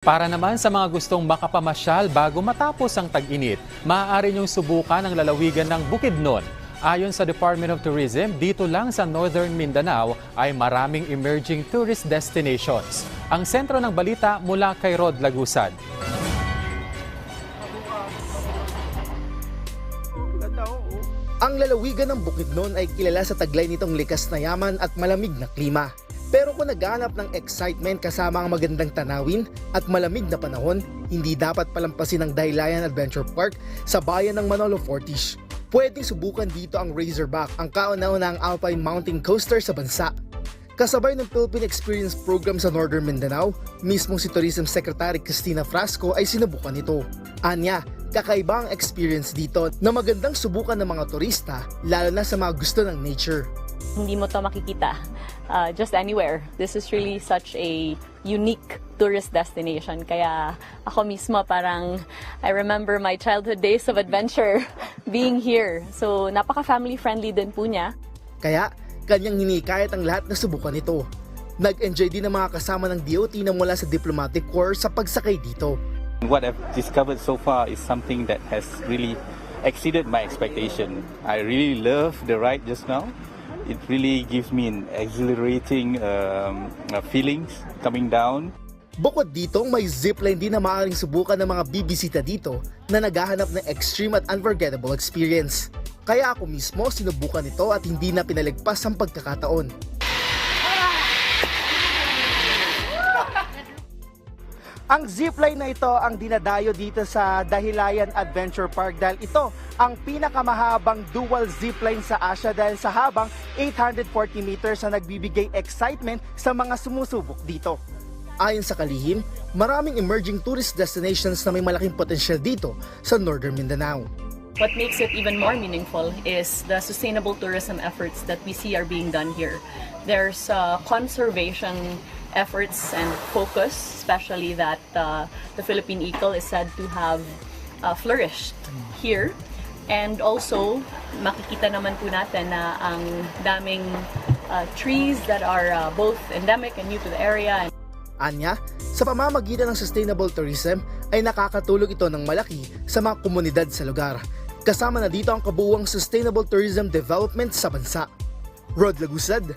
Para naman sa mga gustong makapamasyal bago matapos ang tag-init, maaari niyong subukan ang lalawigan ng Bukidnon. Ayon sa Department of Tourism, dito lang sa Northern Mindanao ay maraming emerging tourist destinations. Ang sentro ng balita mula kay Rod Lagusad. Ang lalawigan ng Bukidnon ay kilala sa taglay nitong likas na yaman at malamig na klima. Pero kung naghahanap ng excitement kasama ang magandang tanawin at malamig na panahon, hindi dapat palampasin ang Daylayan Adventure Park sa bayan ng Manolo Fortish. Pwedeng subukan dito ang Razorback, ang kauna-unang alpine mountain coaster sa bansa. Kasabay ng Philippine Experience Program sa Northern Mindanao, mismong si Tourism Secretary Cristina Frasco ay sinubukan ito. Anya, kakaiba ang experience dito na magandang subukan ng mga turista, lalo na sa mga gusto ng nature. Hindi mo to makikita uh, just anywhere. This is really such a unique tourist destination. Kaya ako mismo parang I remember my childhood days of adventure being here. So napaka-family friendly din po niya. Kaya, kanyang hinikayat ang lahat na subukan ito. Nag-enjoy din ang mga kasama ng DOT na mula sa Diplomatic Corps sa pagsakay dito. What I've discovered so far is something that has really exceeded my expectation. I really love the ride just now. It really gives me an exhilarating um, uh, feelings coming down. Bukod dito, may zipline din na maaaring subukan ng mga bibisita dito na naghahanap ng extreme at unforgettable experience. Kaya ako mismo sinubukan ito at hindi na pinalagpas ang pagkakataon. Ang zipline na ito ang dinadayo dito sa Dahilayan Adventure Park dahil ito ang pinakamahabang dual zipline sa Asia dahil sa habang 840 meters na nagbibigay excitement sa mga sumusubok dito. Ayon sa kalihim, maraming emerging tourist destinations na may malaking potensyal dito sa Northern Mindanao. What makes it even more meaningful is the sustainable tourism efforts that we see are being done here. There's uh, conservation efforts and focus, especially that uh, the Philippine eagle is said to have uh, flourished here. And also, makikita naman po natin na ang daming uh, trees that are uh, both endemic and new to the area Anya, sa pamamagitan ng sustainable tourism ay nakakatulong ito ng malaki sa mga komunidad sa lugar. Kasama na dito ang kabuuang sustainable tourism development sa bansa. Rod Lagusad,